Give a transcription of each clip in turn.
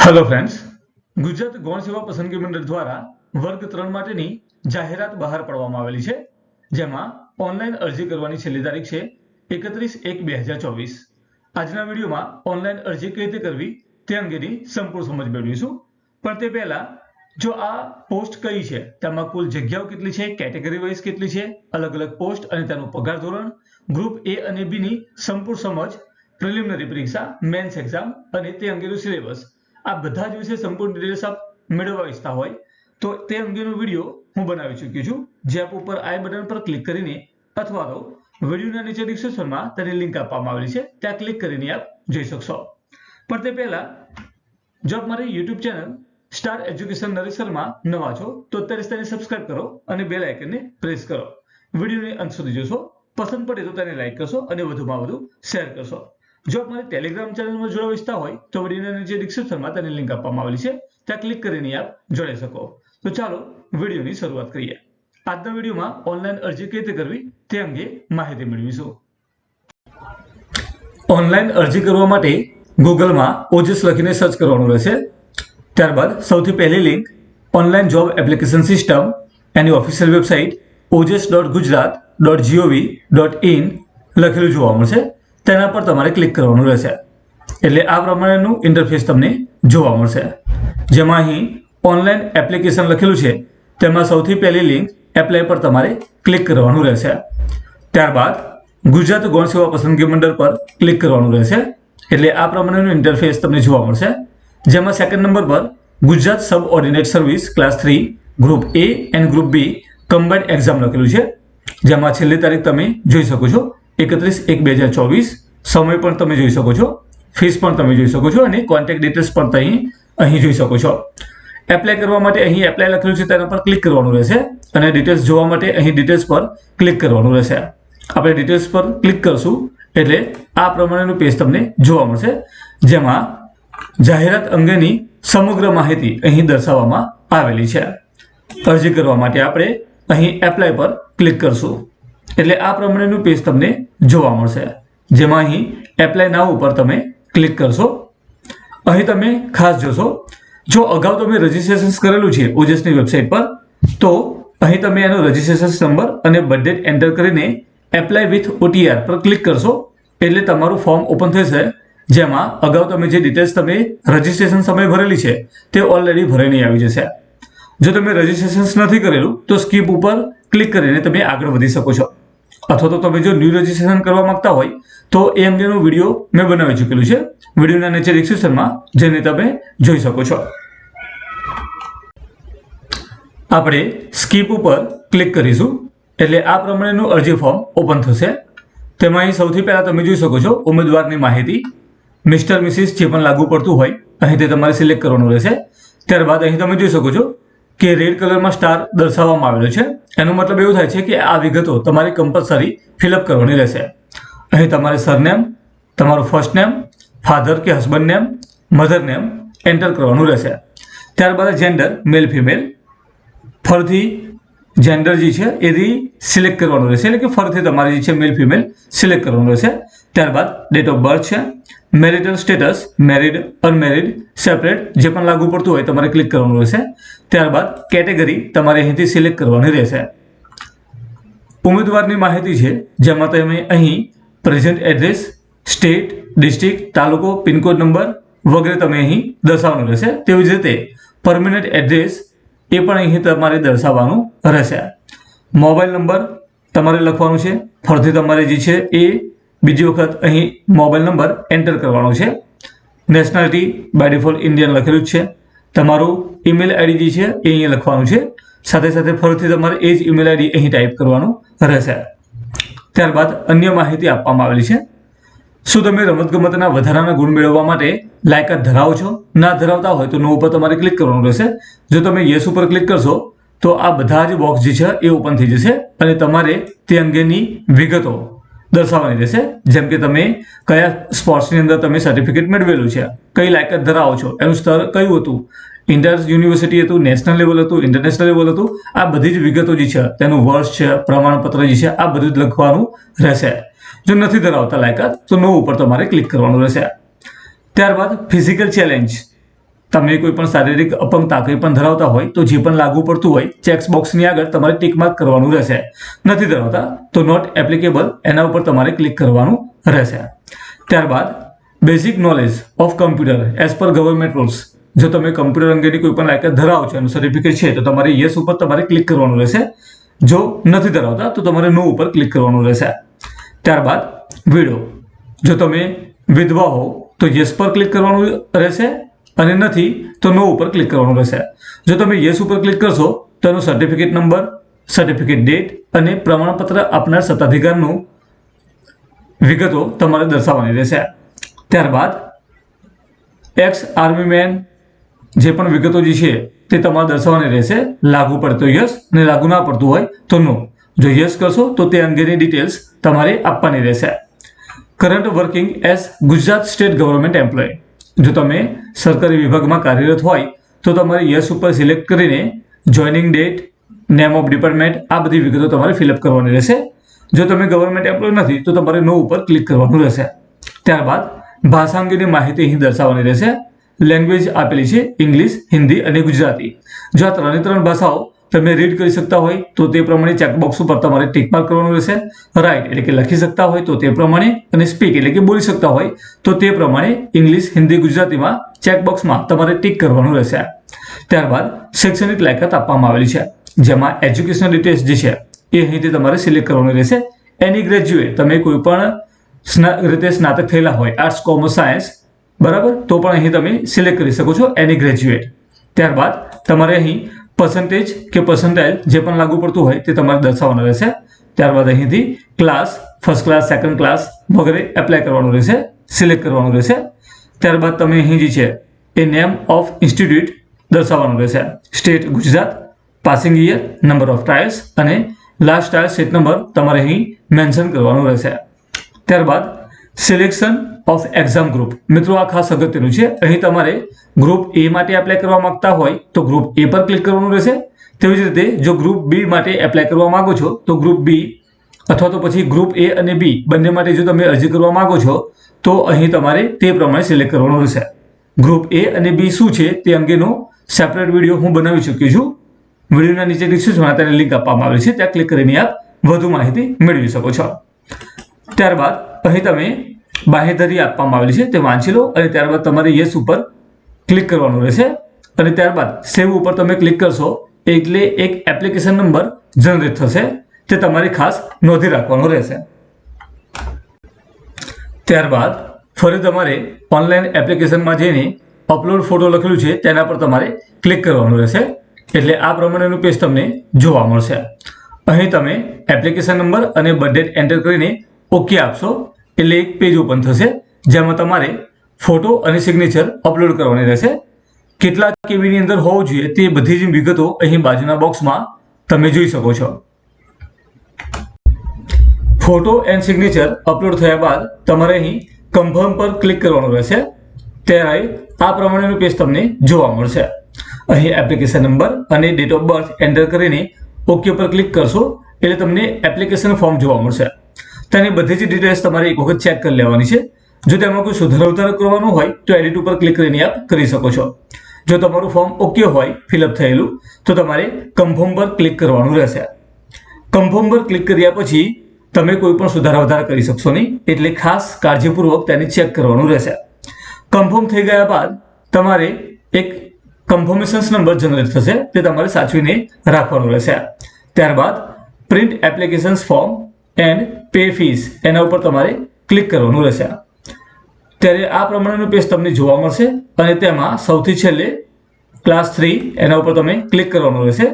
Hello friends Gujarat ગૌણ સેવા પસંદગી મંડળ દ્વારા વર્ગ ત્રણ માટેની જાહેરાત બહાર પાડવામાં આવેલી છે, જેમાં ઓનલાઈન અરજી કરવાની છેલ્લી તારીખ છે એકત્રીસ એક બે હજાર ચોવીસ. આજના વિડીયોમાં ઓનલાઈન અરજી કઈ રીતે કરવી તે અંગેની સંપૂર્ણ સમજ મેળવીશું. પણ તે પહેલા, જો આ પોસ્ટ કઈ છે, તેમાં કુલ જગ્યાઓ કેટલી છે, કેટેગરી વાઇઝ કેટલી છે, અલગ અલગ પોસ્ટ અને તેનું પગાર ધોરણ, ગ્રુપ એ અને બી ની સંપૂર્ણ સમજ, પ્રિલિમિનરી પરીક્ષા, મેન્સ એક્ઝામ અને તે અંગેનું સિલેબસ આ બધા જ વિશે સંપૂર્ણ ડિટેલ્સ આપ મેળવવા ઈચ્છતા હોય, તો તે અંગેનો વીડિયો હું બનાવી ચૂક્યો છું. જે આપ ઉપર આઈ બટન પર ક્લિક કરીને અથવા તો વિડીયોના નીચે ડિસ્ક્રિપ્શનમાં તેની લિંક આપવામાં આવેલી છે, ત્યાં ક્લિક કરીને આપ જોઈ શકશો. પણ તે પહેલા, જો આપ મારી યુટ્યુબ ચેનલ સ્ટાર એજ્યુકેશન નરેશરમાં નવા છો, તો અત્યારે તેને સબસ્ક્રાઇબ કરો અને બેલ આઇકનને પ્રેસ કરો. વિડીયોને અંત સુધી જોશો. પસંદ પડે તો તેને લાઇક કરશો અને વધુમાં વધુ શેર કરશો. જો આપ મારી ટેલિગ્રામ ચેનલમાં જોડાવા ઈચ્છતા હોય તો વિડીયોના નીચે ડિસ્ક્રિપ્શનમાં તેની લિંક આપવામાં આવેલી છે. ત્યાં ક્લિક કરીને આપ જોડાઈ શકો. તો ચાલો વિડીયોની શરૂઆત કરીએ. આજના વિડીયોમાં ઓનલાઈન અરજી કઈ રીતે કરવી તે અંગે માહિતી મેળવીશું. ઓનલાઈન અરજી કરવા માટે ગૂગલમાં ઓજસ લખીને સર્ચ કરવાનું રહેશે. ત્યારબાદ સૌથી પહેલી link online job application system any official website Ojas dot Gujarat dot G O V dot in લખેલું જોવા મળશે. તેના પર તમારે ક્લિક કરવાનું રહેશે. એટલે આ પ્રમાણેનું ઇન્ટરફેસ તમને જોવા મળશે. જેમાં અહીં ઓનલાઈન એપ્લિકેશન લખેલું છે. તેમાં સૌથી પહેલી લિંક એપ્લાય પર તમારે ક્લિક કરવાનું રહેશે. ત્યારબાદ ગુજરાત ગૌણ સેવા પસંદગી મંડળ પર ક્લિક કરવાનું રહેશે. એટલે આ પ્રમાણેનું ઇન્ટરફેસ તમને જોવા મળશે. જેમાં સેકન્ડ નંબર પર Gujarat subordinate service class three group A and group B combined exam લખેલું છે. જેમાં છેલ્લી તારીખ તમે જોઈ શકો છો. એકત્રીસ એક બે હજાર ચોવીસ. સમય પણ તમે જોઈ શકો છો. ફીસ પણ તમે જોઈ શકો છો અને કોન્ટેક્ટ ડિટેલ્સ પણ અહીં અહીં જોઈ શકો છો. એપ્લાય કરવા માટે અહીં એપ્લાય લખેલું છે તેના પર ક્લિક કરવાનું રહેશે અને ડિટેલ્સ જોવા માટે અહીં ડિટેલ્સ પર ક્લિક કરવાનું રહેશે. આપણે ડિટેલ્સ પર ક્લિક કરશું એટલે આ પ્રમાણેનું પેજ તમને જોવા મળશે. જેમાં જાહેરાત અંગેની સમગ્ર માહિતી અહીં દર્શાવવામાં આવેલી છે. અરજી કરવા માટે આપણે અહીં એપ્લાય પર ક્લિક કરશું. એટલે આ પ્રમાણેનું પેજ તમને જોવા મળશે. જેમાં અહીં એપ્લાય નાવ ઉપર તમે ક્લિક કરશો. અહીં તમે ખાસ જોશો. જો અગાઉ તમે રજીસ્ટ્રેશન કરેલું છે ઓજસની વેબસાઇટ પર, તો અહીં તમે એનો રજીસ્ટ્રેશન નંબર અને બર્થડેટ એન્ટર કરીને એપ્લાય વિથ ઓટીઆર પર ક્લિક કરશો. એટલે તમારું ફોર્મ ઓપન થશે. જેમાં અગાઉ તમે જે ડિટેલ્સ તમે રજીસ્ટ્રેશન સમયે ભરેલી છે, તે ઓલરેડી ભરાઈને આવી જશે. જો તમે રજીસ્ટ્રેશન નથી કરેલું, તો સ્કીપ ઉપર ક્લિક કરીને તમે આગળ વધી શકો છો. અથવા તો તમે જો ન્યૂ રજીસ્ટ્રેશન કરવા માંગતા હોય, તો એ અંગેનો વીડિયો મેં બનાવી ચૂકેલું છે. વિડીયોના નીચે ડિસ્ક્રિપ્શનમાં જેને તમે જોઈ શકો છો. આપણે સ્કીપ ઉપર ક્લિક કરીશું. એટલે આ પ્રમાણેનું અરજી ફોર્મ ઓપન થશે. તેમાં અહીં સૌથી પહેલાં તમે જોઈ શકો છો ઉમેદવારની માહિતી. મિસ્ટર મિસિસ જે પણ લાગુ પડતું હોય, અહીં તે તમારે સિલેક્ટ કરવાનું રહેશે. ત્યારબાદ અહીં તમે જોઈ શકો છો કે રેડ કલરમાં સ્ટાર દર્શાવવામાં આવેલો છે. એનો મતલબ એવું થાય છે કે આ વિગતો તમારે કમ્પલસરી ફિલઅપ કરવાની રહેશે. અહીં તમારે સરનેમ તમારું ફર્સ્ટ નેમ ફાધર કે husband name mother name enter કરવાનું રહેશે. ત્યારબાદ જેન્ડર મેલ ફિમેલ ફરીથી જેન્ડર જે છે એથી સિલેક્ટ કરવાનું રહેશે. એટલે કે ફરીથી તમારે જે છે મેલ ફિમેલ સિલેક્ટ કરવાનું રહેશે. ત્યારબાદ ડેટ ઓફ બર્થ છે. Marital status married unmarried separate જે પણ લાગુ પડતું હોય તમારે ક્લિક કરવાનું રહેશે. ત્યારબાદ કેટેગરી તમારે અહીંથી સિલેક્ટ કરવાની રહેશે. ઉમેદવારની માહિતી છે, જેમાં તમે અહીં પ્રેઝન્ટ એડ્રેસ સ્ટેટ ડિસ્ટ્રિક્ટ તાલુકો, પિનકોડ નંબર વગેરે તમે અહીં દર્શાવવાનું રહેશે. તેવી જ રીતે પરમેનન્ટ એડ્રેસ એ પણ અહીં તમારે દર્શાવવાનું રહેશે. મોબાઈલ નંબર તમારે લખવાનું છે. ફરીથી તમારે જે છે એ બીજી વખત અહીં મોબાઈલ નંબર એન્ટર કરવાનો છે. નેશનાલિટી બાય ડિફોલ્ટ ઇન્ડિયન લખેલું જ છે. તમારું ઈમેલ આઈડી જે છે એ અહીંયા લખવાનું છે. સાથે સાથે ફરીથી તમારે એ જ ઈમેલ આઈડી અહીં ટાઈપ કરવાનું રહેશે. ત્યારબાદ અન્ય માહિતી આપવામાં આવેલી છે. શું તમે રમતગમતના વધારાના ગુણ મેળવવા માટે લાયકાત ધરાવો છો? ના ધરાવતા હોય તો નો ઉપર તમારે ક્લિક કરવાનું રહેશે. જો તમે યસ ઉપર ક્લિક કરશો, તો આ બધા જ બોક્સ જે છે એ ઓપન થઈ જશે અને તમારે તે અંગેની વિગતો દર્શાવવાની રહેશે. જેમ કે તમે કયા સ્પોર્ટ્સની અંદર તમે સર્ટિફિકેટ મેળવેલું છે. કઈ લાયકાત ધરાવો છો? એનું સ્તર કયું હતું? ઇન્ટર યુનિવર્સિટી હતું નેશનલ લેવલ હતું ઇન્ટરનેશનલ લેવલ હતું. આ બધી જ વિગતો જે છે, તેનું વર્ષ છે, પ્રમાણપત્ર જે છે, આ બધું જ લખવાનું રહેશે. જો નથી ધરાવતા લાયકાત, તો નો ઉપર તમારે ક્લિક કરવાનું રહેશે. ત્યારબાદ ફિઝિકલ ચેલેન્જ તમે કોઈ પણ શારીરિક અપંગતા કંઈ પણ ધરાવતા હોય તો જે પણ લાગુ પડતું હોય ચેક્સ બોક્સની આગળ તમારે ટિકમાર્ક કરવાનું રહેશે. નથી ધરાવતા તો નોટ એપ્લિકેબલ એના ઉપર તમારે ક્લિક કરવાનું રહેશે. ત્યારબાદ basic knowledge of computer as per government rules જો તમે કમ્પ્યુટર અંગેની કોઈ પણ લાયકાત ધરાવો છો, એનું સર્ટિફિકેટ છે, તો તમારે યસ ઉપર તમારે ક્લિક કરવાનું રહેશે. જો નથી ધરાવતા, તો તમારે નો ઉપર ક્લિક કરવાનું રહેશે. ત્યારબાદ વિડો જો તમે વિધવા હો, તો યસ પર ક્લિક કરવાનું રહેશે. અને નથી, તો નો ઉપર ક્લિક કરવાનું રહેશે. જો તમે યસ ઉપર ક્લિક કરશો, તો એનો સર્ટિફિકેટ નંબર સર્ટિફિકેટ ડેટ અને પ્રમાણપત્ર આપનાર સત્તાધિકારનું વિગતો તમારે દર્શાવવાની રહેશે. ત્યારબાદ એક્સ આર્મી મેન જે પણ વિગતો જે છે, તે તમારે દર્શાવવાની રહેશે. લાગુ પડતો યસ અને લાગુ ના પડતું હોય, તો નો જો યસ કરશો, તો તે અંગેની ડિટેલ્સ તમારે આપવાની રહેશે. Current working as Gujarat state government employee જો તમે સરકારી વિભાગમાં કાર્યરત હોય, તો તમારે યસ ઉપર સિલેક્ટ કરીને joining date, name of department, આ બધી વિગતો તમારે ફિલઅપ કરવાની રહેશે. જો તમે ગવર્મેન્ટ એમ્પ્લોય નથી, તો તમારે નો ઉપર ક્લિક કરવાનું રહેશે. ત્યારબાદ ભાષા અંગેની માહિતી અહીં દર્શાવવાની રહેશે. લેંગ્વેજ આપેલી છે, ઇંગ્લિશ, હિન્દી અને ગુજરાતી. જો આ ત્રણે ત્રણ ભાષાઓ તમે રીડ કરી શકતા હોય તો તે પ્રમાણે ચેકબોક્સ ઉપર તમારે ટીક માર્ક કરવાનું રહેશે. રાઈટ એટલે કે લખી શકતા હોય તો તે પ્રમાણે અને સ્પીક એટલે કે બોલી શકતા હોય તો તે પ્રમાણે ઇંગ્લિશ હિન્દી ગુજરાતીમાં ચેકબોક્સમાં તમારે ટીક કરવાનું રહેશે. ત્યારબાદ શૈક્ષણિક લાયકાત આપવામાં આવેલી છે. જેમાં એજ્યુકેશનલ ડિટેલ્સ જે છે એ અહીંથી તમારે સિલેક્ટ કરવાનું રહેશે. એની ગ્રેજ્યુએટ તમે કોઈ પણ રીતે સ્નાતક થયેલા હોય આર્ટ્સ કોમર્સ સાયન્સ બરાબર? તો પણ અહીં તમે સિલેક્ટ કરી શકો છો એની ગ્રેજ્યુએટ ત્યારબાદ તમારે અહીં પર્સન્ટેજ કે પર્સન્ટાઇલ જે પણ લાગુ પડતું હોય તે તમારે દર્શાવવાનું રહેશે. ત્યારબાદ અહીંથી class first class second class વગેરે એપ્લાય કરવાનું રહેશે સિલેક્ટ કરવાનું રહેશે. ત્યારબાદ તમે અહીં જે છે, એ નેમ ઓફ ઇન્સ્ટિટ્યૂટ દર્શાવવાનું રહેશે. State Gujarat passing year number of trials અને લાસ્ટ ટ્રાયલ સેટ નંબર તમારે અહીં મેન્શન કરવાનું રહેશે. ત્યારબાદ સિલેક્શન ઓફ એક્ઝામ ગ્રુપ મિત્રો, આ ખાસ અગત્યનું છે. અહીં તમારે ગ્રુપ એ માટે એપ્લાય કરવા માંગતા હોય તો ગ્રુપ એ પર ક્લિક કરવાનું રહેશે. તેવી જ રીતે, જો ગ્રુપ બી માટે એપ્લાય કરવા માંગો છો, તો ગ્રુપ બી અથવા તો પછી ગ્રુપ એ અને બી બંને માટે જો તમે અરજી કરવા માંગો છો, તો અહીં તમારે તે પ્રમાણે સિલેક્ટ કરવાનું રહેશે. ગ્રુપ એ અને બી શું છે તે અંગેનો સેપરેટ વીડિયો હું બનાવી ચૂક્યો છું. વિડીયોના નીચે ડિસ્ક્રિપ્શનમાં તેને લિંક આપવામાં આવી છે. ત્યાં ક્લિક કરીને આપ વધુ માહિતી મેળવી શકો છો. ત્યારબાદ, અહીં તમે બાહેધરી આપવામાં આવેલી છે, તે વાંચી લો અને ત્યારબાદ તમારે યસ ઉપર ક્લિક કરવાનું રહેશે. અને ત્યારબાદ સેવ ઉપર તમે ક્લિક કરશો, એટલે એક એપ્લિકેશન નંબર જનરેટ થશે, તે તમારી ખાસ નોંધી રાખવાનો રહેશે. ત્યારબાદ ફરી તમારે ઓનલાઈન એપ્લિકેશનમાં જઈને અપલોડ ફોટો લખેલું છે, તેના પર તમારે ક્લિક કરવાનું રહેશે. એટલે આ પ્રમાણેનું પેજ તમને જોવા મળશે. અહીં તમે એપ્લિકેશન નંબર અને બર્થ એન્ટર કરીને ઓકે આપશો. એટલે એક પેજ ઓપન થશે, જેમાં તમારે ફોટો અને સિગ્નેચર અપલોડ કરવાની રહેશે. કેટલા કેબીની અંદર હોવું જોઈએ, તે બધી જ વિગતો અહીં બાજુના બોક્સમાં તમે જોઈ શકો છો. ફોટો એન્ડ સિગ્નેચર અપલોડ થયા બાદ તમારે અહીં કન્ફર્મ પર ક્લિક કરવાનું રહેશે. ત્યારે આ પ્રમાણેનું પેજ તમને જોવા મળશે. અહીં એપ્લિકેશન નંબર અને ડેટ ઓફ બર્થ એન્ટર કરીને ઓકે પર ક્લિક કરશો, એટલે તમને એપ્લિકેશન ફોર્મ જોવા મળશે. તેની બધી જ ડિટેલ્સ તમારે એક વખત ચેક કરી લેવાની છે. જો તેમાં કોઈ સુધારો કરવાનો હોય, તો એડિટ ઉપર ક્લિક કરીને આપ કરી શકો છો. જો તમારું ફોર્મ ઓકે હોય ફિલઅપ થયેલું, તો તમારે કન્ફર્મ પર ક્લિક કરવાનું રહેશે. કન્ફર્મ પર ક્લિક કર્યા પછી, તમે કોઈ પણ સુધારા વધારા કરી શકશો નહીં, એટલે ખાસ કાળજીપૂર્વક તેને ચેક કરવાનું રહેશે. કન્ફર્મ થઈ ગયા બાદ, તમારે એક કન્ફર્મેશન્સ નંબર જનરેટ થશે, તે તમારે સાચવીને રાખવાનું રહેશે. ત્યારબાદ print applications form and pay fees એના ઉપર તમારે ક્લિક કરવાનું રહેશે ત્યારે આ પ્રમાણેનું પેજ તમને જોવા મળશે અને તેમાં સૌથી છેલ્લે ક્લાસ થ્રી એના ઉપર તમે ક્લિક કરવાનું રહેશે.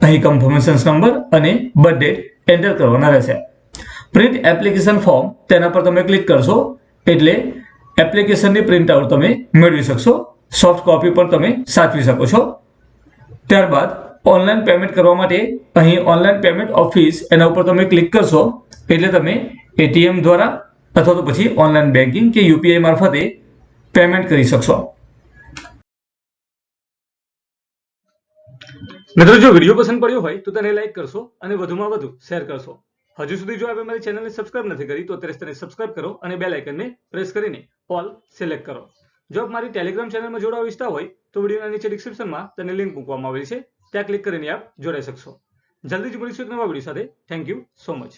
અહીં કન્ફર્મેશન્સ નંબર અને બર્થ ડેટ એન્ટર કરવાના રહેશે. પ્રિન્ટ એપ્લિકેશન ફોર્મ તેના પર તમે ક્લિક કરશો એટલે એપ્લિકેશનની પ્રિન્ટ આઉટ તમે મેળવી શકશો. સોફ્ટ કોપી પણ તમે સાચવી શકો છો. ત્યારબાદ ઓનલાઈન પેમેન્ટ કરવા માટે અહીં ઓનલાઈન પેમેન્ટ ઓફિસ એના ઉપર તમે ક્લિક કરશો, એટલે તમે એટીએમ દ્વારા અથવા તો પછી ઓનલાઈન બેન્કિંગ કે યુપીઆઈ મારફતે પેમેન્ટ કરી શકશો. મિત્રો, જો વીડિયો પસંદ પડ્યો હોય તો તેને લાઈક કરશો અને વધુમાં વધુ શેર કરશો. હજુ સુધી જો આપણે મારી ચેનલને સબસ્ક્રાઇબ નથી કરી, તો અત્યારે તેને સબસ્ક્રાઇબ કરો અને બેલ આઇકનને પ્રેસ કરીને ઓલ સિલેક્ટ કરો. જો આપ મારી ટેલિગ્રામ ચેનલમાં જોડાવા ઈચ્છતા હોય, તો વિડીયોના નીચે ડિસ્ક્રિપ્શનમાં તેની લિંક મૂકવામાં આવેલી છે. ત્યાં ક્લિક કરીને આપ જોડાઈ શકશો. જલ્દી જ મળીશું એક નવા વીડિયો સાથે. Thank you so much